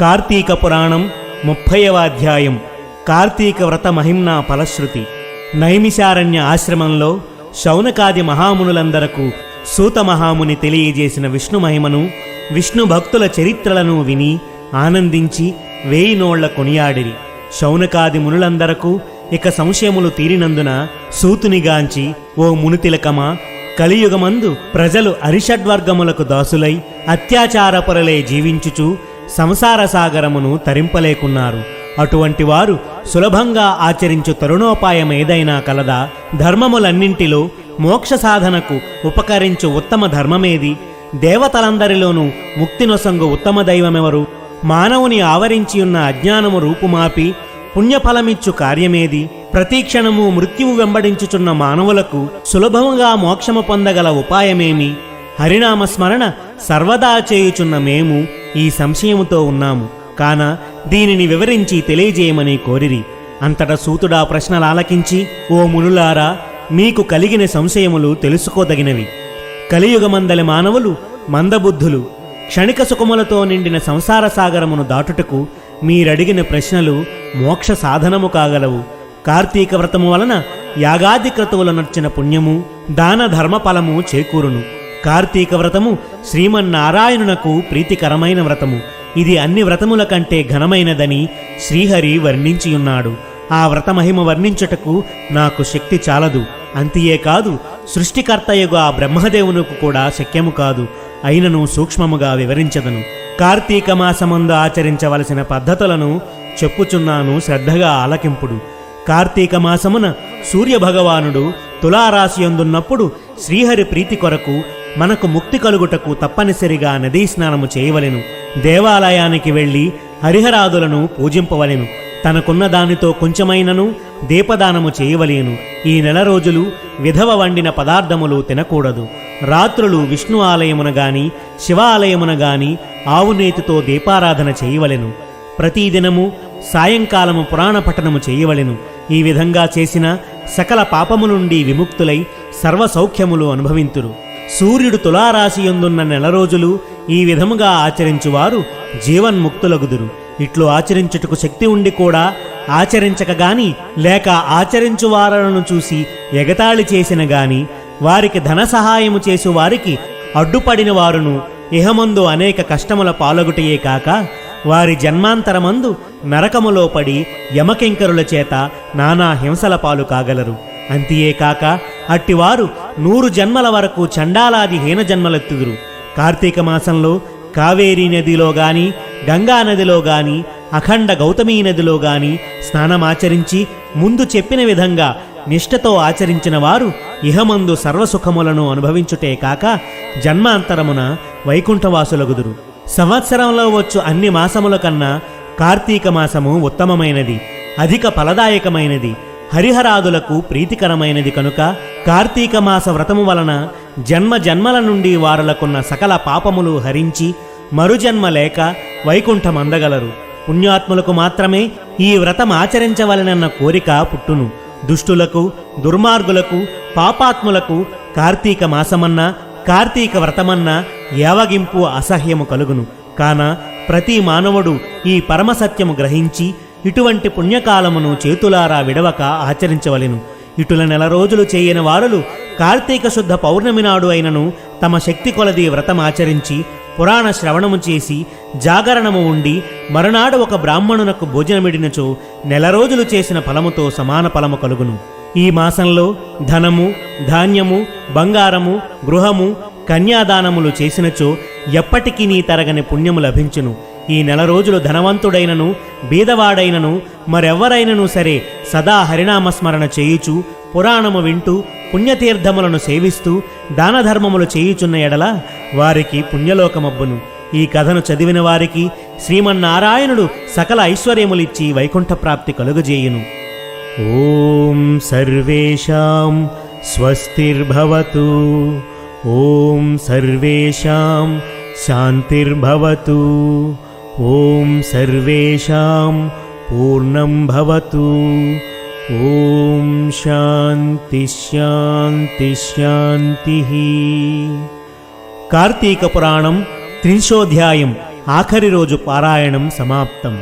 కార్తీక పురాణం ముప్పైవ అధ్యాయం. కార్తీక వ్రత మహిమ్నా ఫలశ్రుతి. నైమిషారణ్య ఆశ్రమంలో శౌనకాది మహామునులందరకు సూత మహాముని తెలియజేసిన విష్ణు మహిమను విష్ణు భక్తుల చరిత్రలను విని ఆనందించి వేయి నోళ్ళ కొనియాడిరి. శౌనకాది మునులందరకు ఇక సంశయములు తీరినందున సూతునిగాంచి ఓ మునితిలకమా కలియుగమందు ప్రజలు అరిషడ్వర్గములకు దాసులై అత్యాచారపరులై జీవించుచు సంసార సాగరమును తరింపలేకున్నారు. అటువంటి వారు సులభంగా ఆచరించు తరుణోపాయం ఏదైనా కలదా ధర్మములన్నింటిలో మోక్ష సాధనకు ఉపకరించు ఉత్తమ ధర్మమేది? దేవతలందరిలోనూ ముక్తినొసంగు ఉత్తమ దైవమెవరు? మానవుని ఆవరించి ఉన్న అజ్ఞానము రూపుమాపి పుణ్యఫలమిచ్చు కార్యమేది? ప్రతీక్షణము మృత్యువు వెంబడించుచున్న మానవులకు సులభముగా మోక్షము పొందగల ఉపాయమేమి? హరినామ స్మరణ సర్వదా చేయుచున్న మేము ఈ సంశయముతో ఉన్నాము. కాన దీనిని వివరించి తెలియజేయమని కోరిరి. అంతట సూతుడా ప్రశ్నలాలకించి ఓ మునులారా మీకు కలిగిన సంశయములు తెలుసుకోదగినవి. కలియుగమందలి మానవులు మందబుద్ధులు క్షణిక సుఖములతో నిండిన సంసార సాగరమును దాటుటకు మీరడిగిన ప్రశ్నలు మోక్ష సాధనము కాగలవు. కార్తీక వ్రతము వలన యాగాది క్రతువుల నర్చిన పుణ్యము దాన ధర్మఫలము చేకూరును. కార్తీక వ్రతము శ్రీమన్నారాయణునకు ప్రీతికరమైన వ్రతము. ఇది అన్ని వ్రతముల కంటే ఘనమైనదని శ్రీహరి వర్ణించియున్నాడు. ఆ వ్రత మహిమ వర్ణించుటకు నాకు శక్తి చాలదు. అంతియే కాదు సృష్టికర్తయగు ఆ బ్రహ్మదేవునకు కూడా శక్యము కాదు. అయినను సూక్ష్మముగా వివరించదను. కార్తీక మాసమందు ఆచరించవలసిన పద్ధతులను చెప్పుచున్నాను శ్రద్ధగా ఆలకింపుడు. కార్తీక మాసమున సూర్యభగవానుడు తులారాశియందున్నప్పుడు శ్రీహరి ప్రీతి కొరకు మనకు ముక్తి కలుగుటకు తప్పనిసరిగా నదీ స్నానము చేయవలెను. దేవాలయానికి వెళ్ళి హరిహరాదులను పూజింపవలెను. తనకున్న దానితో కొంచెమైనను దీపదానము చేయవలేను. ఈ నెల రోజులు విధవ వండిన పదార్థములు తినకూడదు. రాత్రులు విష్ణు ఆలయమున గాని శివాలయమున గాని ఆవునేతితో దీపారాధన చేయవలెను. ప్రతిదినము సాయంకాలము పురాణ పఠనము చేయవలెను. ఈ విధంగా చేసిన సకల పాపము నుండి విముక్తులై సర్వ సౌఖ్యములు అనుభవింతురు. సూర్యుడు తులారాశి ఎందున్న నెల రోజులు ఈ విధముగా ఆచరించువారు జీవన్ముక్తులగుదురు. ఇట్లు ఆచరించుటకు శక్తి ఉండి కూడా ఆచరించక గాని లేక ఆచరించువారలను చూసి ఎగతాళి చేసిన గాని వారికి ధన సహాయము చేసు వారికి అడ్డుపడిన వారును ఇహమందు అనేక కష్టముల పాలగుటయే కాక వారి జన్మాంతరమందు నరకములో పడి యమకింకరుల చేత నానా హింసల పాలు కాగలరు. అంతియే కాక అట్టివారు నూరు జన్మల వరకు చండాలాది హీన జన్మలెత్తుదురు. కార్తీక మాసంలో కావేరీ నదిలో గాని గంగా నదిలో గాని అఖండ గౌతమీ నదిలో గాని స్నానమాచరించి ముందు చెప్పిన విధంగా నిష్ఠతో ఆచరించిన వారు ఇహమందు సర్వసుఖములను అనుభవించుటే కాక జన్మాంతరమున వైకుంఠవాసులగుదురు. సంవత్సరంలో వచ్చు అన్ని మాసముల కన్నా కార్తీక మాసము ఉత్తమమైనది అధిక ఫలదాయకమైనది హరిహరాదులకు ప్రీతికరమైనది కనుక కార్తీక మాస వ్రతము వలన జన్మ జన్మల నుండి వారులకున్న సకల పాపములు హరించి మరుజన్మ లేక వైకుంఠమందగలరు పుణ్యాత్ములకు మాత్రమే ఈ వ్రతం ఆచరించవలనన్న కోరిక పుట్టును. దుష్టులకు దుర్మార్గులకు పాపాత్ములకు కార్తీక మాసమన్నా కార్తీక వ్రతమన్నా ఏవగింపు అసహ్యము కలుగును. కాన ప్రతి మానవుడు ఈ పరమసత్యము గ్రహించి ఇటువంటి పుణ్యకాలమును చేతులారా విడవక ఆచరించవలెను. ఇటుల నెల రోజులు చేయని వారులు కార్తీక శుద్ధ పౌర్ణమి నాడు అయినను తమ శక్తి కొలది వ్రతం ఆచరించి పురాణ శ్రవణము చేసి జాగరణము ఉండి మరునాడు ఒక బ్రాహ్మణునకు భోజనమిడినచో నెల రోజులు చేసిన ఫలముతో సమాన ఫలము కలుగును. ఈ మాసంలో ధనము ధాన్యము బంగారము గృహము కన్యాదానములు చేసినచో ఎప్పటికీ నీ తరగని పుణ్యము లభించును. ఈ నెల రోజులు ధనవంతుడైనను బీదవాడైనను మరెవ్వరైనను సరే సదా హరినామస్మరణ చేయుచు పురాణము వింటూ పుణ్యతీర్థములను సేవిస్తూ దానధర్మములు చేయుచున్న ఎడల వారికి పుణ్యలోకమబ్బును. ఈ కథను చదివిన వారికి శ్రీమన్నారాయణుడు సకల ఐశ్వర్యములిచ్చి వైకుంఠ ప్రాప్తి కలుగజేయును. ఓం సర్వేషాం స్వస్తిర్భవతు. ఓం సర్వేషాం శాంతిర్భవతు. ఓం సర్వేషాం పూర్ణం భవతు ఓం శాంతి శాంతి శాంతి కార్తీక పురాణం త్రింశోధ్యాయం ఆఖరి రోజు పారాయణం సమాప్తం